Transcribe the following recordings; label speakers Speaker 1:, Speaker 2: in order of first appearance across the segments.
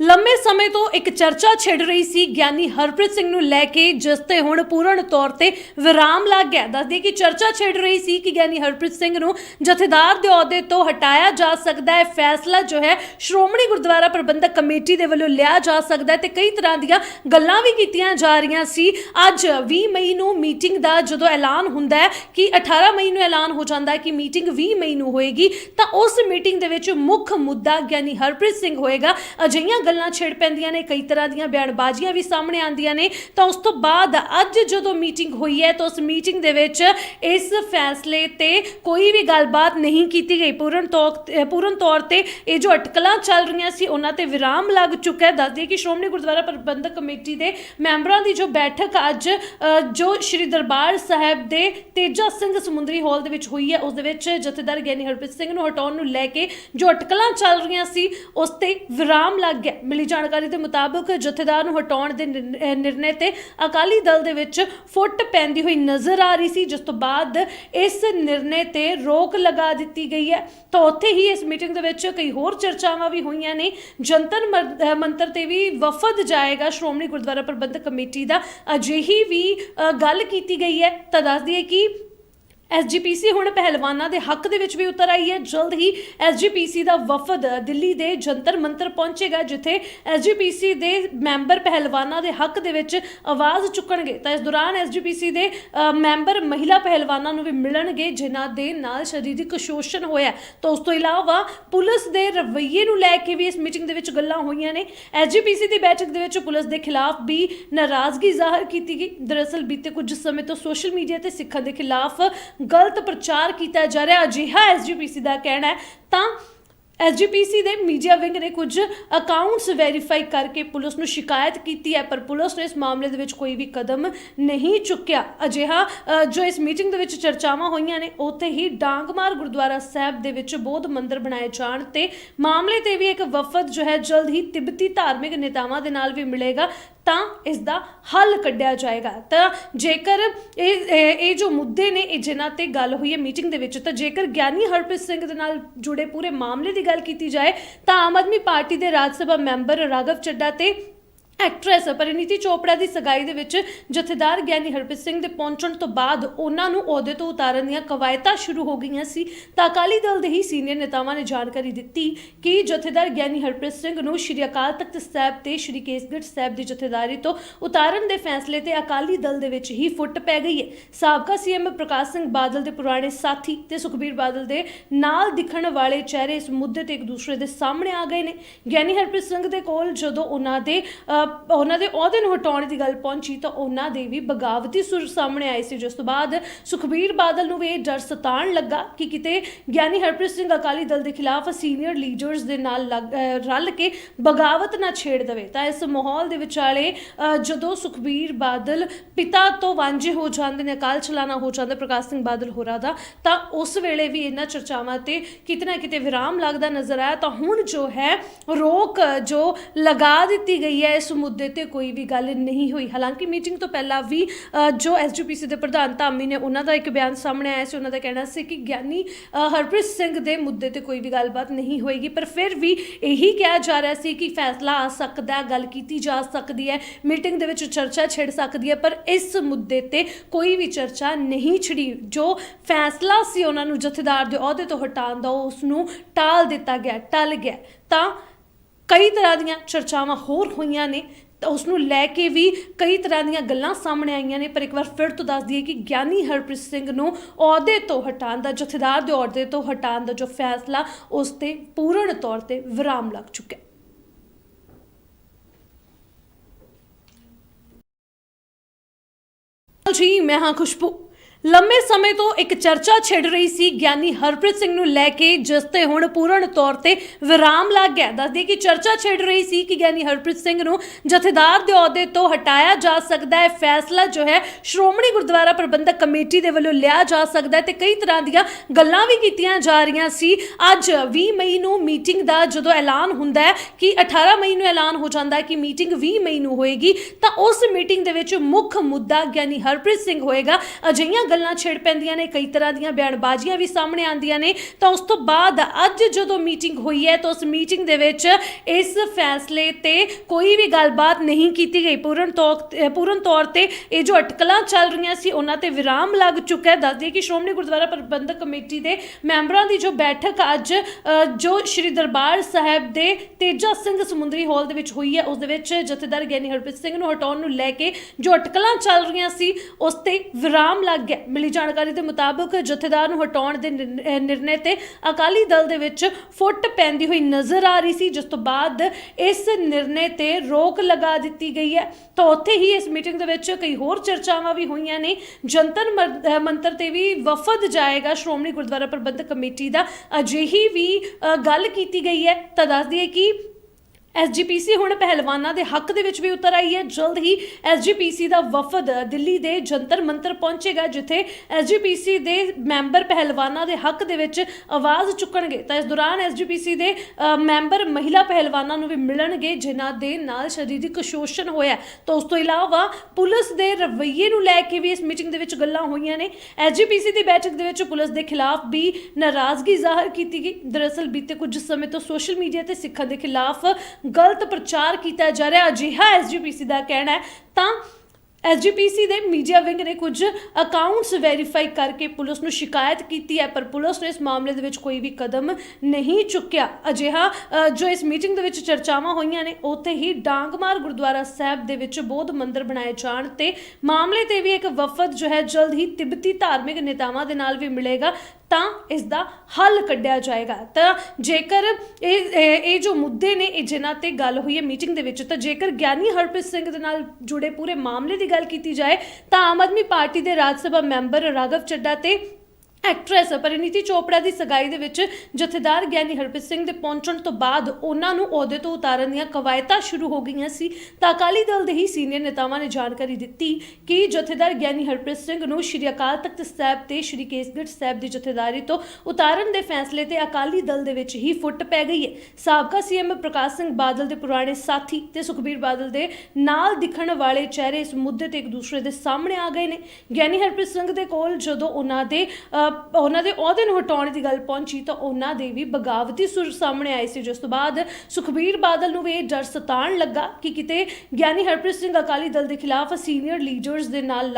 Speaker 1: ਲੰਮੇ ਸਮੇਂ ਤੋਂ ਇੱਕ ਚਰਚਾ ਛਿੜ ਰਹੀ ਸੀ। ਗਿਆਨੀ ਹਰਪ੍ਰੀਤ ਸਿੰਘ ਨੂੰ ਲੈ ਕੇ ਜਿਸ ਤੇ ਹੁਣ ਪੂਰਨ ਤੌਰ ਤੇ ਵਿਰਾਮ ਲੱਗ ਗਿਆ। ਦੱਸਦੇ ਕਿ ਚਰਚਾ ਛਿੜ ਰਹੀ ਸੀ ਕਿ ਗਿਆਨੀ ਹਰਪ੍ਰੀਤ ਸਿੰਘ ਨੂੰ ਜਥੇਦਾਰ ਦੇ ਅਹੁਦੇ ਤੋਂ ਹਟਾਇਆ ਜਾ ਸਕਦਾ ਹੈ। ਫੈਸਲਾ ਜੋ ਹੈ ਸ਼੍ਰੋਮਣੀ ਗੁਰਦੁਆਰਾ ਪ੍ਰਬੰਧਕ ਕਮੇਟੀ ਦੇ ਵੱਲੋਂ ਲਿਆ ਜਾ ਸਕਦਾ ਹੈ ਤੇ ਕਈ ਤਰ੍ਹਾਂ ਦੀਆਂ ਗੱਲਾਂ ਵੀ ਕੀਤੀਆਂ ਜਾ ਰਹੀਆਂ ਸੀ। ਅੱਜ 20 ਮਈ ਨੂੰ ਮੀਟਿੰਗ ਦਾ ਜਦੋਂ ਐਲਾਨ ਹੁੰਦਾ ਹੈ ਕਿ 18 ਮਈ ਨੂੰ ਐਲਾਨ ਹੋ ਜਾਂਦਾ ਹੈ ਕਿ ਮੀਟਿੰਗ 20 ਮਈ ਨੂੰ ਹੋਏਗੀ, ਤਾਂ ਉਸ ਮੀਟਿੰਗ ਦੇ ਵਿੱਚ ਮੁੱਖ ਮੁੱਦਾ ਗਿਆਨੀ ਹਰਪ੍ਰੀਤ ਸਿੰਘ ਹੋਏਗਾ। ਅਜਿਹੀਆਂ ਗੱਲਾਂ ਛਿੜ ਪੈਂਦੀਆਂ ਨੇ, ਕਈ ਤਰ੍ਹਾਂ ਦੀਆਂ ਬਿਆਨਬਾਜ਼ੀਆਂ ਵੀ ਸਾਹਮਣੇ ਆਉਂਦੀਆਂ ਨੇ। ਤਾਂ ਉਸ ਤੋਂ ਬਾਅਦ ਅੱਜ ਜਦੋਂ ਮੀਟਿੰਗ ਹੋਈ ਹੈ, ਤਾਂ ਉਸ ਮੀਟਿੰਗ ਦੇ ਵਿੱਚ ਇਸ ਫੈਸਲੇ ਤੇ ਕੋਈ ਵੀ ਗੱਲਬਾਤ ਨਹੀਂ ਕੀਤੀ ਗਈ। ਪੂਰਨ ਤੌਰ ਪੂਰਨ ਤੌਰ ਤੇ ਇਹ ਜੋ ਅਟਕਲਾਂ ਚੱਲ ਰਹੀਆਂ ਸੀ, ਉਹਨਾਂ ਤੇ ਵਿਰਾਮ ਲੱਗ ਚੁੱਕਾ ਹੈ। ਦੱਸਦੀ ਕਿ ਸ਼੍ਰੋਮਣੀ ਗੁਰਦੁਆਰਾ ਪ੍ਰਬੰਧਕ ਕਮੇਟੀ ਦੇ ਮੈਂਬਰਾਂ ਦੀ ਜੋ ਬੈਠਕ ਅੱਜ ਜੋ ਸ਼੍ਰੀ ਦਰਬਾਰ ਸਾਹਿਬ ਦੇ ਤੇਜਾ ਸਿੰਘ ਸਮੁੰਦਰੀ ਹਾਲ ਦੇ ਵਿੱਚ ਹੋਈ ਹੈ, ਉਸ ਦੇ ਵਿੱਚ ਜਥੇਦਾਰ ਗਿਆਨੀ ਹਰਪ੍ਰੀਤ ਸਿੰਘ ਨੂੰ ਹਟਾਉਣ ਨੂੰ ਲੈ ਕੇ ਜੋ ਅਟਕਲਾਂ ਚੱਲ ਰਹੀਆਂ ਸੀ, ਉਸ ਤੇ ਵਿਰਾਮ ਲੱਗ ਗਿਆ। ਮਿਲੀ ਜਾਣਕਾਰੀ ਦੇ ਮੁਤਾਬਕ ਜਥੇਦਾਰ ਨੂੰ ਹਟਾਉਣ ਦੇ ਨਿਰ- ਨਿਰਣੇ ਤੇ ਅਕਾਲੀ ਦਲ ਦੇ ਵਿੱਚ ਫੁੱਟ ਪੈਂਦੀ ਹੋਈ ਨਜ਼ਰ ਆ ਰਹੀ ਸੀ ਜਿਸ ਤੋਂ ਬਾਅਦ ਇਸ ਨਿਰਣੇ ਤੇ ਰੋਕ ਲਗਾ ਦਿੱਤੀ ਗਈ ਹੈ। ਤਾਂ ਉੱਥੇ ਹੀ ਇਸ ਮੀਟਿੰਗ ਦੇ ਵਿੱਚ ਕਈ ਹੋਰ ਚਰਚਾਵਾਂ ਵੀ ਹੋਈਆਂ ਨੇ। ਜੰਤਰ ਮਰ- ਅਹ ਮੰਤਰ ਤੇ ਵੀ ਵਫਦ ਜਾਏਗਾ ਸ਼੍ਰੋਮਣੀ ਗੁਰਦੁਆਰਾ ਪ੍ਰਬੰਧਕ ਕਮੇਟੀ ਦਾ। ਅਜਿਹੀ ਵੀ ਅਹ, ਗੱਲ ਕੀਤੀ ਗਈ ਹੈ। ਤਾਂ ਦੱਸ ਦਈਏ ਕਿ ਐਸਜੀਪੀਸੀ ਹੁਣ ਪਹਿਲਵਾਨਾਂ ਦੇ ਹੱਕ ਦੇ ਵਿੱਚ ਵੀ ਉਤਰ ਆਈ ਹੈ। ਜਲਦ ਹੀ ਐਸਜੀਪੀਸੀ ਦਾ ਵਫਦ ਦਿੱਲੀ ਦੇ ਜੰਤਰ ਮੰਤਰ ਪਹੁੰਚੇਗਾ, ਜਿੱਥੇ ਐਸਜੀਪੀਸੀ ਦੇ ਮੈਂਬਰ ਪਹਿਲਵਾਨਾਂ ਦੇ ਹੱਕ ਦੇ ਵਿੱਚ ਆਵਾਜ਼ ਚੁੱਕਣਗੇ। ਤਾਂ ਇਸ ਦੌਰਾਨ ਐਸਜੀਪੀਸੀ ਦੇ ਮੈਂਬਰ ਮਹਿਲਾ ਪਹਿਲਵਾਨਾਂ ਨੂੰ ਵੀ ਮਿਲਣਗੇ, ਜਿਨ੍ਹਾਂ ਦੇ ਨਾਲ ਸਰੀਰਕ ਸ਼ੋਸ਼ਣ ਹੋਇਆ। ਤਾਂ ਉਸ ਤੋਂ ਇਲਾਵਾ ਪੁਲਿਸ ਦੇ ਰਵੱਈਏ ਨੂੰ ਲੈ ਕੇ ਵੀ ਇਸ ਮੀਟਿੰਗ ਦੇ ਵਿੱਚ ਗੱਲਾਂ ਹੋਈਆਂ ਨੇ। ਐਸਜੀਪੀਸੀ ਦੀ ਬੈਠਕ ਦੇ ਵਿੱਚ ਪੁਲਿਸ ਦੇ ਖਿਲਾਫ ਵੀ ਨਾਰਾਜ਼ਗੀ ਜ਼ਾਹਰ ਕੀਤੀ ਗਈ। ਦਰਅਸਲ ਬੀਤੇ ਕੁਝ ਸਮੇਂ ਤੋਂ ਸੋਸ਼ਲ ਮੀਡੀਆ ਤੇ ਸਿੱਖਾਂ ਦੇ ਖਿਲਾਫ ਗਲਤ ਪ੍ਰਚਾਰ ਕੀਤਾ ਜਾ ਰਿਹਾ, ਅਜਿਹਾ ਐਸਜੀਪੀਸੀ ਦਾ ਕਹਿਣਾ ਹੈ, ਤਾਂ ਐਸਜੀਪੀਸੀ ਦੇ ਮੀਡੀਆ ਵਿੰਗ ਨੇ ਕੁਝ ਅਕਾਊਂਟਸ ਵੈਰੀਫਾਈ ਕਰਕੇ ਪੁਲਿਸ ਨੂੰ ਸ਼ਿਕਾਇਤ ਕੀਤੀ ਹੈ, ਪਰ ਪੁਲਿਸ ਨੇ ਇਸ ਮਾਮਲੇ ਦੇ ਵਿੱਚ ਕੋਈ ਵੀ ਕਦਮ ਨਹੀਂ ਚੁੱਕਿਆ। ਅਜਿਹਾ ਜੋ ਇਸ ਮੀਟਿੰਗ ਦੇ ਵਿੱਚ ਚਰਚਾਵਾਂ ਹੋਈਆਂ ਨੇ, ਉੱਥੇ ਹੀ ਡਾਂਗਮਾਰ ਗੁਰਦੁਆਰਾ ਸਾਹਿਬ ਦੇ ਵਿੱਚ ਬੋਧ ਮੰਦਿਰ ਬਣਾਏ ਜਾਣ ਤੇ ਮਾਮਲੇ ਤੇ ਵੀ ਇੱਕ ਵਫਦ ਜੋ ਹੈ, ਜਲਦ ਹੀ ਤਿੱਬਤੀ ਧਾਰਮਿਕ ਨੇਤਾਵਾਂ ਦੇ ਨਾਲ ਵੀ ਮਿਲੇਗਾ। ਤਾਂ ਇਸ ਦਾ ਹੱਲ ਕੱਢਿਆ ਜਾਏਗਾ। ਤਾਂ ਜੇਕਰ ਇਹ ਇਹ ਜੋ ਮੁੱਦੇ ਨੇ, ਇਹ ਜਿਨ੍ਹਾਂ ਤੇ ਗੱਲ ਹੋਈ ਹੈ ਮੀਟਿੰਗ ਦੇ ਵਿੱਚ, ਤਾਂ ਜੇਕਰ ਗਿਆਨੀ ਹਰਪ੍ਰੀਤ ਸਿੰਘ ਦੇ ਨਾਲ ਜੁੜੇ ਪੂਰੇ ਮਾਮਲੇ ਦੀ ਗੱਲ ਕੀਤੀ ਜਾਏ, ਤਾਂ ਆਮ ਆਦਮੀ ਪਾਰਟੀ ਦੇ ਰਾਜ ਸਭਾ ਮੈਂਬਰ ਰਾਘਵ ਚੱਡਾ ਤੇ ਐਕਟਰੈਸ ਪਰਿਨੀਤੀ ਚੋਪੜਾ ਦੀ ਸਗਾਈ ਦੇ ਵਿੱਚ ਜਥੇਦਾਰ ਗਿਆਨੀ ਹਰਪ੍ਰੀਤ ਸਿੰਘ ਦੇ ਪਹੁੰਚਣ ਤੋਂ ਬਾਅਦ ਉਹਨਾਂ ਨੂੰ ਅਹੁਦੇ ਤੋਂ ਉਤਾਰਨ ਦੀਆਂ ਕਵਾਇਤਾਂ ਸ਼ੁਰੂ ਹੋ ਗਈਆਂ ਸੀ। ਤਾਂ ਅਕਾਲੀ ਦਲ ਦੇ ਹੀ ਸੀਨੀਅਰ ਨੇਤਾਵਾਂ ਨੇ ਜਾਣਕਾਰੀ ਦਿੱਤੀ ਕਿ ਜਥੇਦਾਰ ਗਿਆਨੀ ਹਰਪ੍ਰੀਤ ਸਿੰਘ ਨੂੰ ਸ਼੍ਰੀ ਅਕਾਲ ਤਖਤ ਸਾਹਿਬ ਤੇ ਸ਼੍ਰੀ ਕੇਸਗੜ੍ਹ ਸਾਹਿਬ ਦੀ ਜਥੇਦਾਰੀ ਤੋਂ ਉਤਾਰਨ ਦੇ ਫੈਸਲੇ ਤੇ ਅਕਾਲੀ ਦਲ ਦੇ ਵਿੱਚ ਹੀ ਫੁੱਟ ਪੈ ਗਈ ਹੈ ਸਾਬਕਾ ਸੀਐਮ ਪ੍ਰਕਾਸ਼ ਸਿੰਘ ਬਾਦਲ ਦੇ ਪੁਰਾਣੇ ਸਾਥੀ ਤੇ ਸੁਖਬੀਰ ਬਾਦਲ ਦੇ ਨਾਲ ਦਿਖਣ ਵਾਲੇ ਚਿਹਰੇ ਇਸ ਮੁੱਦੇ ਤੇ ਇੱਕ ਦੂਸਰੇ ਦੇ ਸਾਹਮਣੇ ਆ ਗਏ ਨੇ। ਗਿਆਨੀ ਹਰਪ੍ਰੀਤ ਸਿੰਘ ਦੇ ਕੋਲ ਜਦੋਂ ਉਹਨਾਂ ਦੇ ਅਹ, ਉਹਨਾਂ ਦੇ ਅਹੁਦੇ ਨੂੰ ਹਟਾਉਣ ਦੀ ਗੱਲ ਪਹੁੰਚੀ ਤਾਂ ਉਹਨਾਂ ਦੇ ਵੀ ਬਗਾਵਤੀ ਸੁਰ ਸਾਹਮਣੇ ਆਏ ਸੀ। ਜਿਸ ਤੋਂ ਬਾਅਦ ਸੁਖਬੀਰ ਬਾਦਲ ਨੂੰ ਵੀ ਇਹ ਡਰ ਸਤਾਣ ਲੱਗਾ ਕਿ ਕਿਤੇ ਗਿਆਨੀ ਹਰਪ੍ਰੀਤ ਸਿੰਘ ਅਕਾਲੀ ਦਲ ਦੇ ਖਿਲਾਫ ਸੀਨੀਅਰ ਲੀਡਰਸ ਦੇ ਨਾਲ ਲੱਗ- ਰਲ ਕੇ ਬਗਾਵਤ ਨਾ ਛੇੜ ਦੇਵੇ। ਤਾਂ ਇਸ ਮਾਹੌਲ ਦੇ ਵਿਚਾਲੇ ਜਦੋਂ ਸੁਖਬੀਰ ਬਾਦਲ ਪਿਤਾ ਤੋਂ ਵਾਂਝੇ ਹੋ ਜਾਂਦੇ ਨੇ, ਅਕਾਲ ਚਲਾਣਾ ਹੋ ਜਾਂਦਾ, ਪ੍ਰਕਾਸ਼ ਸਿੰਘ ਬਾਦਲ ਹੋਰਾਂ ਦਾ, ਤਾਂ ਉਸ ਵੇਲੇ ਵੀ ਇਹਨਾਂ ਚਰਚਾਵਾਂ ਤੇ ਕਿਤੇ ਨਾ ਕਿਤੇ ਵਿਰਾਮ ਲੱਗਦਾ ਨਜ਼ਰ ਆਇਆ। ਤਾਂ ਹੁਣ ਜੋ ਹੈ, ਰੋਕ ਜੋ ਲਗਾ ਦਿੱਤੀ ਗਈ ਹੈ ਇਸ ਮੁੱਦੇ ਤੇ ਕੋਈ ਵੀ ਗੱਲ ਨਹੀਂ ਹੋਈ। ਹਾਲਾਂਕਿ ਮੀਟਿੰਗ ਤੋਂ ਪਹਿਲਾਂ ਵੀ ਅ, ਜੋ ਐਸਜੀਪੀਸੀ ਦੇ ਪ੍ਰਧਾਨ ਧਾਮੀ ਨੇ ਉਹਨਾਂ ਦਾ ਇੱਕ ਬਿਆਨ ਸਾਹਮਣੇ ਆਇਆ ਸੀ ਉਹਨਾਂ ਦਾ ਕਹਿਣਾ ਸੀ ਕਿ ਗਿਆਨੀ ਹਰਪ੍ਰੀਤ ਸਿੰਘ ਦੇ ਮੁੱਦੇ ਤੇ ਕੋਈ ਵੀ ਗੱਲਬਾਤ ਨਹੀਂ ਹੋਏਗੀ। ਪਰ ਫਿਰ ਵੀ ਇਹੀ ਕਿਹਾ ਜਾ ਰਿਹਾ ਸੀ ਕਿ ਫੈਸਲਾ ਆ ਸਕਦਾ ਗੱਲ ਕੀਤੀ ਜਾ ਸਕਦੀ ਹੈ ਮੀਟਿੰਗ ਦੇ ਵਿੱਚ ਚਰਚਾ ਛਿੜ ਸਕਦੀ ਹੈ ਪਰ ਇਸ ਮੁੱਦੇ ਤੇ ਕੋਈ ਵੀ ਚਰਚਾ ਨਹੀਂ ਛਿੜੀ। ਜੋ ਫੈਸਲਾ ਸੀ ਉਹਨਾਂ ਨੂੰ ਜਥੇਦਾਰ ਦੇ ਅਹੁਦੇ ਤੋਂ ਹਟਾਉਣ ਦਾ ਉਸ ਨੂੰ ਟਾਲ ਦਿੱਤਾ ਗਿਆ ਟਲ ਗਿਆ। ਤਾਂ ਕਈ ਤਰ੍ਹਾਂ ਦੀਆਂ ਚਰਚਾਵਾਂ ਹੋਰ ਹੋਈਆਂ ਨੇ, ਤਾਂ ਉਸ ਨੂੰ ਲੈ ਕੇ ਵੀ ਕਈ ਤਰ੍ਹਾਂ ਦੀਆਂ ਗੱਲਾਂ ਸਾਹਮਣੇ ਆਈਆਂ ਨੇ, ਪਰ ਇੱਕ ਵਾਰ ਫਿਰ ਤੋਂ ਦੱਸ ਦਈਏ ਕਿ ਗਿਆਨੀ ਹਰਪ੍ਰੀਤ ਸਿੰਘ ਨੂੰ ਅਹੁਦੇ ਤੋਂ ਹਟਾਉਣ ਦਾ, ਜਥੇਦਾਰ ਦੇ ਅਹੁਦੇ ਤੋਂ ਹਟਾਉਣ ਦਾ ਜੋ ਫੈਸਲਾ ਉਸ ਤੇ ਪੂਰਨ ਤੌਰ ਤੇ ਵਿਰਾਮ ਲੱਗ ਚੁੱਕਿਆ ਜੀ, ਮੈਂ ਹਾਂ ਖੁਸ਼ਬੂ। ਲੰਮੇ ਸਮੇਂ ਤੋਂ ਇੱਕ ਚਰਚਾ ਛਿੜ ਰਹੀ ਸੀ। ਗਿਆਨੀ ਹਰਪ੍ਰੀਤ ਸਿੰਘ ਨੂੰ ਲੈ ਕੇ ਜਿਸ ਤੇ ਹੁਣ ਪੂਰਨ ਤੌਰ ਤੇ ਵਿਰਾਮ ਲੱਗ ਗਿਆ। ਦੱਸਦੀ ਕਿ ਚਰਚਾ ਛਿੜ ਰਹੀ ਸੀ ਕਿ ਗਿਆਨੀ ਹਰਪ੍ਰੀਤ ਸਿੰਘ ਨੂੰ ਜਥੇਦਾਰ ਦੇ ਅਹੁਦੇ ਤੋਂ ਹਟਾਇਆ ਜਾ ਸਕਦਾ ਹੈ। ਫੈਸਲਾ ਜੋ ਹੈ ਸ਼੍ਰੋਮਣੀ ਗੁਰਦੁਆਰਾ ਪ੍ਰਬੰਧਕ ਕਮੇਟੀ ਦੇ ਵੱਲੋਂ ਲਿਆ ਜਾ ਸਕਦਾ ਹੈ ਤੇ ਕਈ ਤਰ੍ਹਾਂ ਦੀਆਂ ਗੱਲਾਂ ਵੀ ਕੀਤੀਆਂ ਜਾ ਰਹੀਆਂ ਸੀ। ਅੱਜ 20 ਮਈ ਨੂੰ ਮੀਟਿੰਗ ਦਾ ਜਦੋਂ ਐਲਾਨ ਹੁੰਦਾ ਹੈ ਕਿ 18 ਮਈ ਨੂੰ ਐਲਾਨ ਹੋ ਜਾਂਦਾ ਹੈ ਕਿ ਮੀਟਿੰਗ 20 ਮਈ ਨੂੰ ਹੋਏਗੀ, ਤਾਂ ਉਸ ਮੀਟਿੰਗ ਦੇ ਵਿੱਚ ਮੁੱਖ ਮੁੱਦਾ ਗਿਆਨੀ ਹਰਪ੍ਰੀਤ ਸਿੰਘ ਹੋਏਗਾ। ਅਜਿਹੀਆਂ ਗੱਲਾਂ ਛਿੜ ਪੈਂਦੀਆਂ ਨੇ, ਕਈ ਤਰ੍ਹਾਂ ਦੀਆਂ ਬਿਆਨਬਾਜ਼ੀਆਂ ਵੀ ਸਾਹਮਣੇ ਆਉਂਦੀਆਂ ਨੇ। ਤਾਂ ਉਸ ਤੋਂ ਬਾਅਦ ਅੱਜ ਜਦੋਂ ਮੀਟਿੰਗ ਹੋਈ ਹੈ, ਤਾਂ ਉਸ ਮੀਟਿੰਗ ਦੇ ਵਿੱਚ ਇਸ ਫੈਸਲੇ ਤੇ ਕੋਈ ਵੀ ਗੱਲਬਾਤ ਨਹੀਂ ਕੀਤੀ ਗਈ। ਪੂਰਨ ਤੌਰ ਪੂਰਨ ਤੌਰ ਤੇ ਇਹ ਜੋ ਅਟਕਲਾਂ ਚੱਲ ਰਹੀਆਂ ਸੀ, ਉਹਨਾਂ ਤੇ ਵਿਰਾਮ ਲੱਗ ਚੁੱਕਾ ਹੈ। ਦੱਸ ਦਈਏ ਕਿ ਸ਼੍ਰੋਮਣੀ ਗੁਰਦੁਆਰਾ ਪ੍ਰਬੰਧਕ ਕਮੇਟੀ ਦੇ ਮੈਂਬਰਾਂ ਦੀ ਜੋ ਬੈਠਕ ਅੱਜ ਜੋ ਸ਼੍ਰੀ ਦਰਬਾਰ ਸਾਹਿਬ ਦੇ ਤੇਜਾ ਸਿੰਘ ਸਮੁੰਦਰੀ ਹਾਲ ਦੇ ਵਿੱਚ ਹੋਈ ਹੈ, ਉਸ ਦੇ ਵਿੱਚ ਜਥੇਦਾਰ ਗਿਆਨੀ ਹਰਪ੍ਰੀਤ ਸਿੰਘ ਨੂੰ ਹਟਾਉਣ ਨੂੰ ਲੈ ਕੇ ਜੋ ਅਟਕਲਾਂ ਚੱਲ ਰਹੀਆਂ ਸੀ, ਉਸ ਤੇ ਵਿਰਾਮ ਲੱਗ ਗਿਆ। ਮਿਲੀ ਜਾਣਕਾਰੀ ਦੇ ਮੁਤਾਬਕ ਜਥੇਦਾਰ ਨੂੰ ਹਟਾਉਣ ਦੇ ਨਿਰ- ਨਿਰਣੇ ਤੇ ਅਕਾਲੀ ਦਲ ਦੇ ਵਿੱਚ ਫੁੱਟ ਪੈਂਦੀ ਹੋਈ ਨਜ਼ਰ ਆ ਰਹੀ ਸੀ ਜਿਸ ਤੋਂ ਬਾਅਦ ਇਸ ਨਿਰਣੇ ਤੇ ਰੋਕ ਲਗਾ ਦਿੱਤੀ ਗਈ ਹੈ। ਤਾਂ ਉੱਥੇ ਹੀ ਇਸ ਮੀਟਿੰਗ ਦੇ ਵਿੱਚ ਕਈ ਹੋਰ ਚਰਚਾਵਾਂ ਵੀ ਹੋਈਆਂ ਨੇ। ਜੰਤਰ ਮਰ- ਅ, ਮੰਤਰ ਤੇ ਵੀ ਵਫਦ ਜਾਏਗਾ। ਸ਼੍ਰੋਮਣੀ ਗੁਰਦੁਆਰਾ ਪ੍ਰਬੰਧਕ ਕਮੇਟੀ ਦਾ ਅਜਿਹੀ ਵੀ ਅ, ਗੱਲ ਕੀਤੀ ਗਈ ਹੈ। ਤਾਂ ਦੱਸ ਦਈਏ ਕਿ ਐਸਜੀਪੀਸੀ ਹੁਣ ਪਹਿਲਵਾਨਾਂ ਦੇ ਹੱਕ ਦੇ ਵਿੱਚ ਵੀ ਉਤਰ ਆਈ ਹੈ। ਜਲਦ ਹੀ ਐਸਜੀਪੀਸੀ ਦਾ ਵਫਦ ਦਿੱਲੀ ਦੇ ਜੰਤਰ ਮੰਤਰ ਪਹੁੰਚੇਗਾ, ਜਿੱਥੇ ਐਸਜੀਪੀਸੀ ਦੇ ਮੈਂਬਰ ਪਹਿਲਵਾਨਾਂ ਦੇ ਹੱਕ ਦੇ ਵਿੱਚ ਆਵਾਜ਼ ਚੁੱਕਣਗੇ। ਤਾਂ ਇਸ ਦੌਰਾਨ ਐਸਜੀਪੀਸੀ ਦੇ ਮੈਂਬਰ ਮਹਿਲਾ ਪਹਿਲਵਾਨਾਂ ਨੂੰ ਵੀ ਮਿਲਣਗੇ, ਜਿਨ੍ਹਾਂ ਦੇ ਨਾਲ ਸਰੀਰਕ ਸ਼ੋਸ਼ਣ ਹੋਇਆ ਤਾਂ ਉਸ ਤੋਂ ਇਲਾਵਾ ਪੁਲਿਸ ਦੇ ਰਵੱਈਏ ਨੂੰ ਲੈ ਕੇ ਵੀ ਇਸ ਮੀਟਿੰਗ ਦੇ ਵਿੱਚ ਗੱਲਾਂ ਹੋਈਆਂ ਨੇ। ਐਸਜੀਪੀਸੀ ਦੀ ਬੈਠਕ ਦੇ ਵਿੱਚ ਪੁਲਿਸ ਦੇ ਖਿਲਾਫ ਵੀ ਨਾਰਾਜ਼ਗੀ ਜ਼ਾਹਰ ਕੀਤੀ ਗਈ। ਦਰਅਸਲ ਬੀਤੇ ਕੁਝ ਸਮੇਂ ਤੋਂ ਸੋਸ਼ਲ ਮੀਡੀਆ ਤੇ ਸਿੱਖਾਂ ਦੇ ਖਿਲਾਫ ਗਲਤ ਪ੍ਰਚਾਰ ਕੀਤਾ ਜਾ ਰਿਹਾ। ਅਜਿਹਾ ਐਸਜੀਪੀਸੀ ਦਾ ਕਹਿਣਾ ਹੈ। ਤਾਂ ਐਸਜੀਪੀਸੀ ਦੇ ਮੀਡੀਆ ਵਿੰਗ ਨੇ ਕੁਝ ਅਕਾਊਂਟਸ ਵੈਰੀਫਾਈ ਕਰਕੇ ਪੁਲਿਸ ਨੂੰ ਸ਼ਿਕਾਇਤ ਕੀਤੀ ਹੈ, ਪਰ ਪੁਲਿਸ ਨੇ ਇਸ ਮਾਮਲੇ ਦੇ ਵਿੱਚ ਕੋਈ ਵੀ ਕਦਮ ਨਹੀਂ ਚੁੱਕਿਆ। ਅਜਿਹਾ ਜੋ ਇਸ ਮੀਟਿੰਗ ਦੇ ਵਿੱਚ ਚਰਚਾਵਾਂ ਹੋਈਆਂ ਨੇ, ਉੱਥੇ ਹੀ ਡਾਂਗਮਾਰ ਗੁਰਦੁਆਰਾ ਸਾਹਿਬ ਦੇ ਵਿੱਚ ਬੋਧ ਮੰਦਿਰ ਬਣਾਏ ਜਾਣ ਤੇ ਮਾਮਲੇ ਤੇ ਵੀ ਇੱਕ ਵਫਦ ਜੋ ਹੈ, ਜਲਦ ਹੀ ਤਿੱਬਤੀ ਧਾਰਮਿਕ ਨੇਤਾਵਾਂ ਦੇ ਨਾਲ ਵੀ ਮਿਲੇਗਾ। ਤਾਂ ਇਸ ਦਾ ਹੱਲ ਕੱਢਿਆ ਜਾਏਗਾ। ਤਾਂ ਜੇਕਰ ਇਹ ਇਹ ਜੋ ਮੁੱਦੇ ਨੇ, ਇਹ ਜਿਨ੍ਹਾਂ ਤੇ ਗੱਲ ਹੋਈ ਹੈ ਮੀਟਿੰਗ ਦੇ ਵਿੱਚ, ਤਾਂ ਜੇਕਰ ਗਿਆਨੀ ਹਰਪ੍ਰੀਤ ਸਿੰਘ ਦੇ ਨਾਲ ਜੁੜੇ ਪੂਰੇ ਮਾਮਲੇ ਦੀ ਗੱਲ ਕੀਤੀ ਜਾਏ, ਤਾਂ ਆਮ ਆਦਮੀ ਪਾਰਟੀ ਦੇ ਰਾਜ ਸਭਾ ਮੈਂਬਰ ਰਾਘਵ ਚੱਡਾ ਤੇ ਐਕਟਰੈਸ ਪਰਿਨੀਤੀ ਚੋਪੜਾ ਦੀ ਸਗਾਈ ਦੇ ਵਿੱਚ ਜਥੇਦਾਰ ਗਿਆਨੀ ਹਰਪ੍ਰੀਤ ਸਿੰਘ ਦੇ ਪਹੁੰਚਣ ਤੋਂ ਬਾਅਦ ਉਹਨਾਂ ਨੂੰ ਅਹੁਦੇ ਤੋਂ ਉਤਾਰਨ ਦੀਆਂ ਕਵਾਇਤਾਂ ਸ਼ੁਰੂ ਹੋ ਗਈਆਂ ਸੀ। ਤਾਂ ਅਕਾਲੀ ਦਲ ਦੇ ਹੀ ਸੀਨੀਅਰ ਨੇਤਾਵਾਂ ਨੇ ਜਾਣਕਾਰੀ ਦਿੱਤੀ ਕਿ ਜਥੇਦਾਰ ਗਿਆਨੀ ਹਰਪ੍ਰੀਤ ਸਿੰਘ ਨੂੰ ਸ਼੍ਰੀ ਅਕਾਲ ਤਖਤ ਸਾਹਿਬ ਤੇ ਸ਼੍ਰੀ ਕੇਸਗੜ੍ਹ ਸਾਹਿਬ ਦੀ ਜਥੇਦਾਰੀ ਤੋਂ ਉਤਾਰਨ ਦੇ ਫੈਸਲੇ ਤੇ ਅਕਾਲੀ ਦਲ ਦੇ ਵਿੱਚ ਹੀ ਫੁੱਟ ਪੈ ਗਈ ਹੈ। ਸਾਬਕਾ ਸੀਐਮ ਪ੍ਰਕਾਸ਼ ਸਿੰਘ ਬਾਦਲ ਦੇ ਪੁਰਾਣੇ ਸਾਥੀ ਤੇ ਸੁਖਬੀਰ ਬਾਦਲ ਦੇ ਨਾਲ ਦਿਖਣ ਵਾਲੇ ਚਿਹਰੇ ਇਸ ਮੁੱਦੇ ਤੇ ਇੱਕ ਦੂਸਰੇ ਦੇ ਸਾਹਮਣੇ ਆ ਗਏ ਨੇ। ਗਿਆਨੀ ਹਰਪ੍ਰੀਤ ਸਿੰਘ ਦੇ ਕੋਲ ਜਦੋਂ ਉਹਨਾਂ ਦੇ ਉਹਨਾਂ ਦੇ ਅਹੁਦੇ ਨੂੰ ਹਟਾਉਣ ਦੀ ਗੱਲ ਪਹੁੰਚੀ ਤਾਂ ਉਹਨਾਂ ਦੇ ਵੀ ਬਗਾਵਤੀ ਸੁਰ ਸਾਹਮਣੇ ਆਏ ਸੀ। ਜਿਸ ਤੋਂ ਬਾਅਦ ਸੁਖਬੀਰ ਬਾਦਲ ਨੂੰ ਵੀ ਇਹ ਡਰ ਸਤਾਉਣ ਲੱਗਾ ਕਿ ਕਿਤੇ ਗਿਆਨੀ ਹਰਪ੍ਰੀਤ ਸਿੰਘ ਅਕਾਲੀ ਦਲ ਦੇ ਖਿਲਾਫ ਸੀਨੀਅਰ ਲੀਡਰਸ ਦੇ ਨਾਲ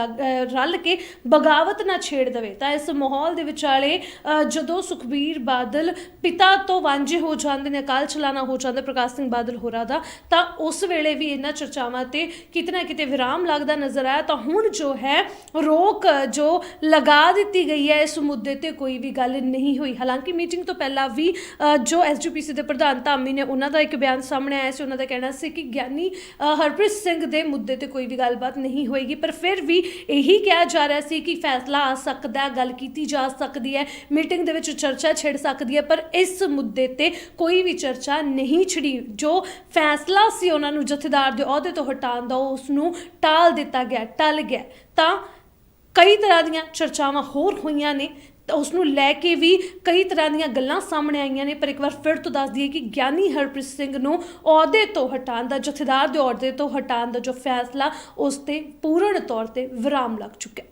Speaker 1: ਰਲ ਕੇ ਬਗਾਵਤ ਨਾ ਛੇੜ ਦੇਵੇ। ਤਾਂ ਇਸ ਮਾਹੌਲ ਦੇ ਵਿਚਾਲੇ ਅ, ਜਦੋਂ ਸੁਖਬੀਰ ਬਾਦਲ ਪਿਤਾ ਤੋਂ ਵਾਂਝੇ ਹੋ ਜਾਂਦੇ ਨੇ ਅਕਾਲ ਚਲਾਣਾ ਹੋ ਜਾਂਦਾ ਪ੍ਰਕਾਸ਼ ਸਿੰਘ ਬਾਦਲ ਹੋਰਾਂ ਦਾ ਤਾਂ ਉਸ ਵੇਲੇ ਵੀ ਇਹਨਾਂ ਚਰਚਾਵਾਂ ਤੇ ਕਿਤੇ ਨਾ ਕਿਤੇ ਵਿਰਾਮ ਲੱਗਦਾ ਨਜ਼ਰ ਆਇਆ। ਤਾਂ ਹੁਣ ਜੋ ਹੈ ਰੋਕ ਜੋ ਲਗਾ ਦਿੱਤੀ ਗਈ ਹੈ ਇਸ ਮੁੱਦੇ ਤੇ ਕੋਈ ਵੀ ਗੱਲ ਨਹੀਂ ਹੋਈ। ਹਾਲਾਂਕਿ ਮੀਟਿੰਗ ਤੋਂ ਪਹਿਲਾਂ ਵੀ ਅ, ਜੋ ਐਸਜੀਪੀਸੀ ਦੇ ਪ੍ਰਧਾਨ ਧਾਮੀ ਨੇ ਉਹਨਾਂ ਦਾ ਇੱਕ ਬਿਆਨ ਸਾਹਮਣੇ ਆਇਆ ਸੀ। ਉਹਨਾਂ ਦਾ ਕਹਿਣਾ ਸੀ ਕਿ ਗਿਆਨੀ ਹਰਪ੍ਰੀਤ ਸਿੰਘ ਦੇ ਮੁੱਦੇ ਤੇ ਕੋਈ ਵੀ ਗੱਲਬਾਤ ਨਹੀਂ ਹੋਏਗੀ। ਪਰ ਫਿਰ ਵੀ ਇਹੀ ਕਿਹਾ ਜਾ ਰਿਹਾ ਸੀ ਕਿ ਫੈਸਲਾ ਆ ਸਕਦਾ ਹੈ ਗੱਲ ਕੀਤੀ ਜਾ ਸਕਦੀ ਹੈ ਮੀਟਿੰਗ ਦੇ ਵਿੱਚ ਚਰਚਾ ਛਿੜ ਸਕਦੀ ਹੈ ਪਰ ਇਸ ਮੁੱਦੇ ਤੇ ਕੋਈ ਵੀ ਚਰਚਾ ਨਹੀਂ ਛਿੜੀ। ਜੋ ਫੈਸਲਾ ਸੀ ਉਹਨਾਂ ਨੂੰ ਜਥੇਦਾਰ ਦੇ ਅਹੁਦੇ ਤੋਂ ਹਟਾਉਣ ਦਾ ਉਸ ਨੂੰ ਟਾਲ ਦਿੱਤਾ ਗਿਆ ਟਲ ਗਿਆ। ਤਾਂ ਕਈ ਤਰ੍ਹਾਂ ਦੀਆਂ ਚਰਚਾਵਾਂ ਹੋਰ ਹੋਈਆਂ ਨੇ, ਤਾਂ ਉਸ ਨੂੰ ਲੈ ਕੇ ਵੀ ਕਈ ਤਰ੍ਹਾਂ ਦੀਆਂ ਗੱਲਾਂ ਸਾਹਮਣੇ ਆਈਆਂ ਨੇ, ਪਰ ਇੱਕ ਵਾਰ ਫਿਰ ਤੋਂ ਦੱਸ ਦਈਏ ਕਿ ਗਿਆਨੀ ਹਰਪ੍ਰੀਤ ਸਿੰਘ ਨੂੰ ਅਹੁਦੇ ਤੋਂ ਹਟਾਉਣ ਦਾ, ਜਥੇਦਾਰ ਦੇ ਅਹੁਦੇ ਤੋਂ ਹਟਾਉਣ ਦਾ ਜੋ ਫੈਸਲਾ ਉਸ ਤੇ ਪੂਰਨ ਤੌਰ ਤੇ ਵਿਰਾਮ ਲੱਗ ਚੁੱਕਾ ਹੈ